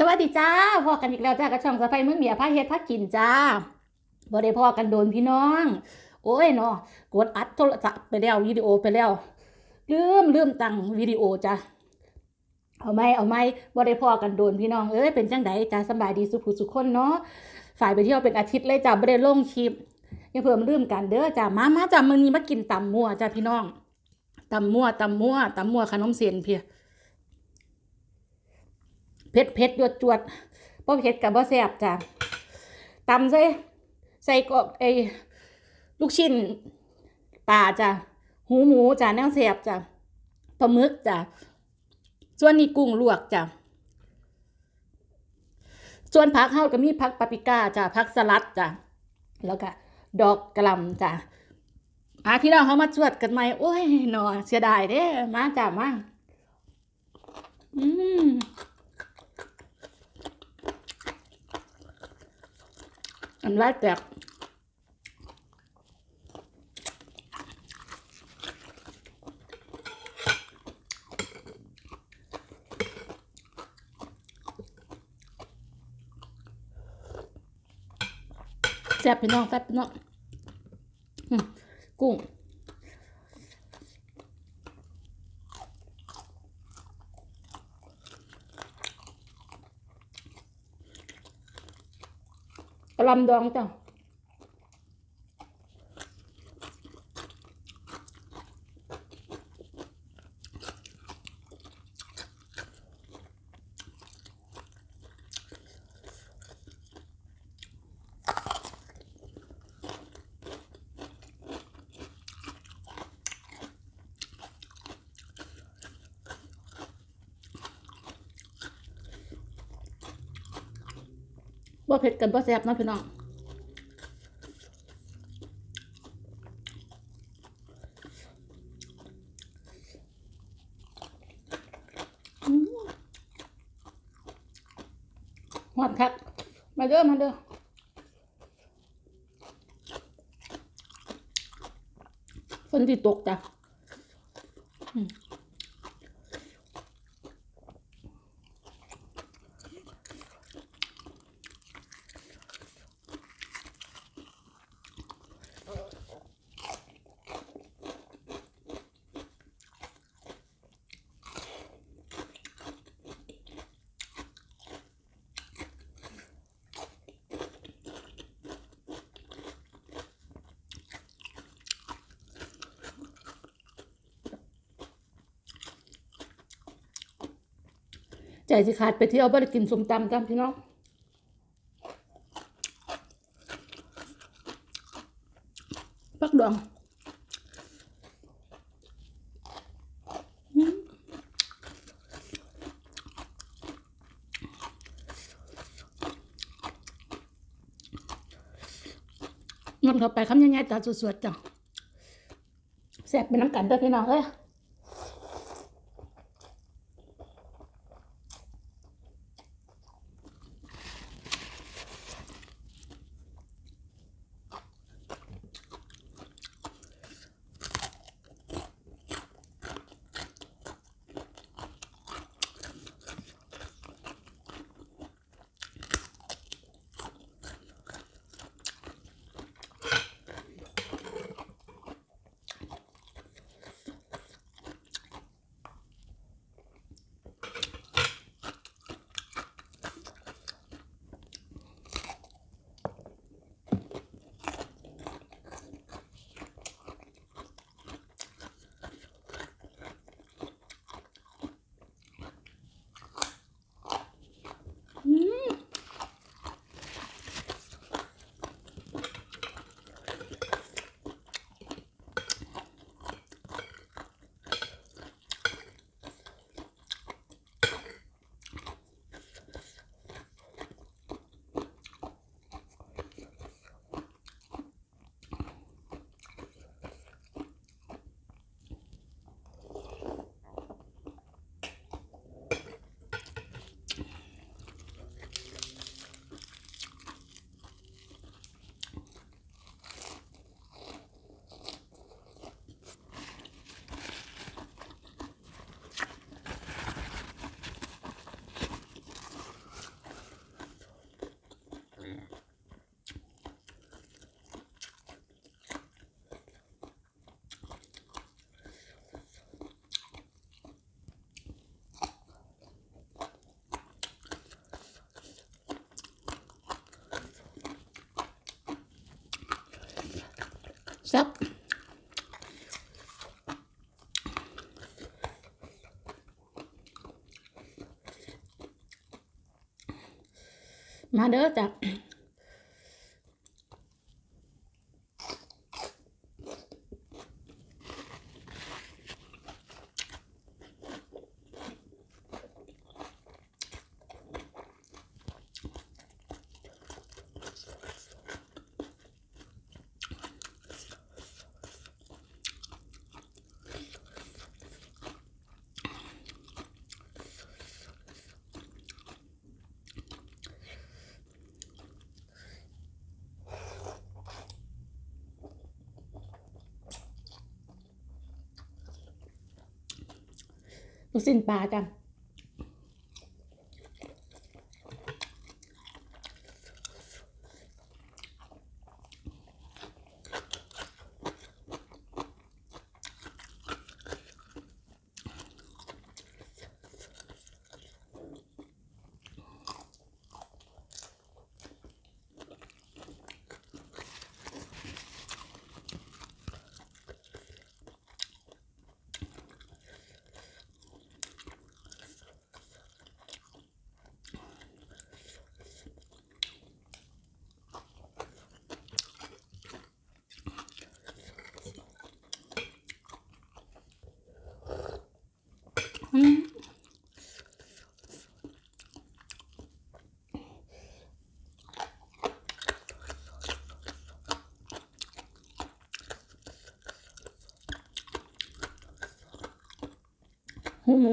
สวัสดีจ้าพอกันอีกแล้วจ้ากระช่องสะไพเมือเมียพาเฮ็ดพากินจ้าบ่ได้พอกันโดนพี่น้อง โอ้ยเนาะกดอัดโทรศัพท์ไปแล้ววิดีโอไปแล้วลืมลืมตั้งวิดีโอจ้ะเอาไหมเอาไหมบ่ได้พอกันโดนพี่น้องเอ้ยเป็นจังไดจ้าสบายดีสุขสุขคนเนาะฝ่ายไปเที่ยวเป็นอาทิตย์เลยจ้าบ่ได้ลงคลิปย่าเพิ่มลืมกันเด้อจ้ามามาจ้ามื้อนี้มากินตำมั่วจ้าพี่น้องตำมั่วตำมั่วตำมั่วขนมเส้นเพีย เผ็ดเผ็ดจวดจวดบ่เผ็ดกับบ่แซ่บจ้ะตำใส่ใส่กอบไอ้ลูกชิ้นปลาจ้ะหูหมูจ้ะแนวแซ่บจ้ะปลาหมึกจ้ะส่วนนี้กุ้งลวกจ้ะส่วนผักเฮาก็มีผักปาปิก้าจ้ะผักสลัดจ้ะแล้วก็ดอกกระลำจ้ะอะพี่น้องเขามาชวดกันไหมโอ้ยหนอเสียดายเด้มาจ้ะมาอืม อันแรกแตกแซ่บพี่น้องแซ่บพี่น้องกุ้ง กระลำดองเจ้า ว่าเผ็ดกันว่าแซ่บเนาะพี่น้องอืมหวานคักมาเด้อมาเด้อฝนที่ตกจ้ะอืม ใจสิขาดไปเที่ยวบ่ได้กินสมตำจ้ะพี่น้องปักดองอืมนำเข้าไปคำยังไงตาสวดๆจ้ะแซ่บเป็นน้ำกันเด้อพี่น้องเอ้ย แซ่บม ลูกสิ้นปลาจ้ะ อืม หูหมู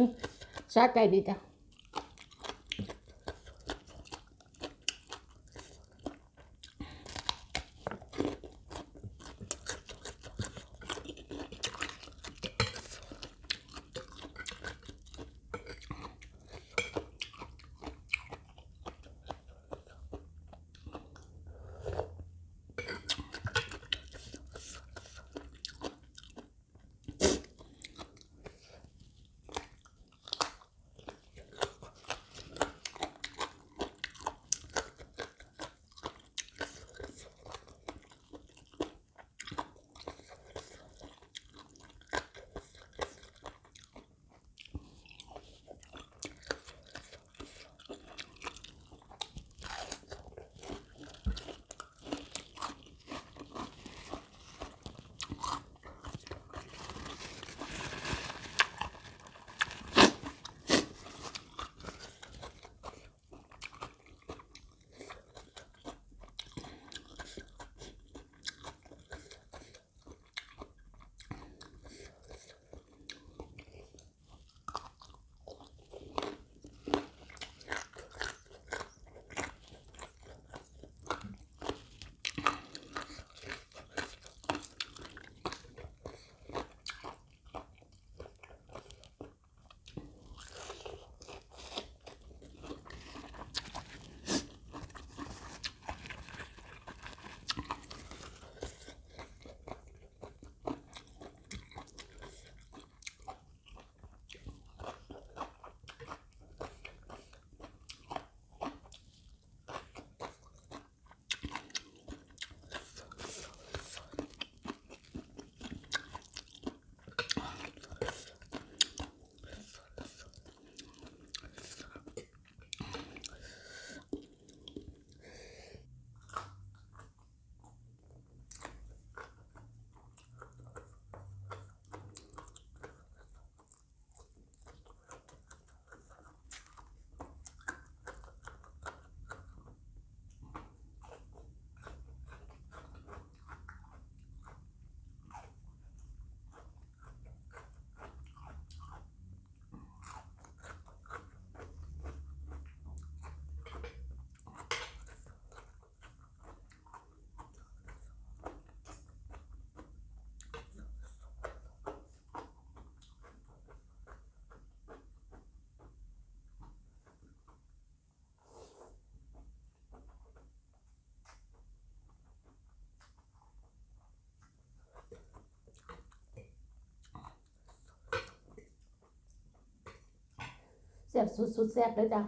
แซ่บสุดๆแซ่บเลยจ้ะ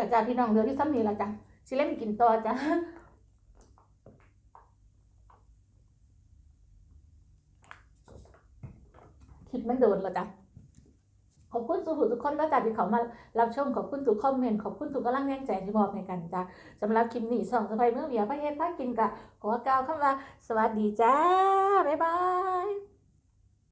ละจ้าพี่น้องเหลือที่ซ้ำนี่ละจ้ะสิเล่นกินต่อจ้ะคิดมันโดนละจ้ะขอบคุณสุขุทุกคนแล้วจ้ะที่เขามารับชมขอบคุณทุกคอมเมนต์ขอบคุณทุกกำลังแรงใจที่มอบให้กันจ้ะสำหรับคลิปนี้สองสะพายเมื่อเบียพระเฮ็ดพระกินกะขอกล่าวคำว่าสวัสดีจ้าบ๊ายบาย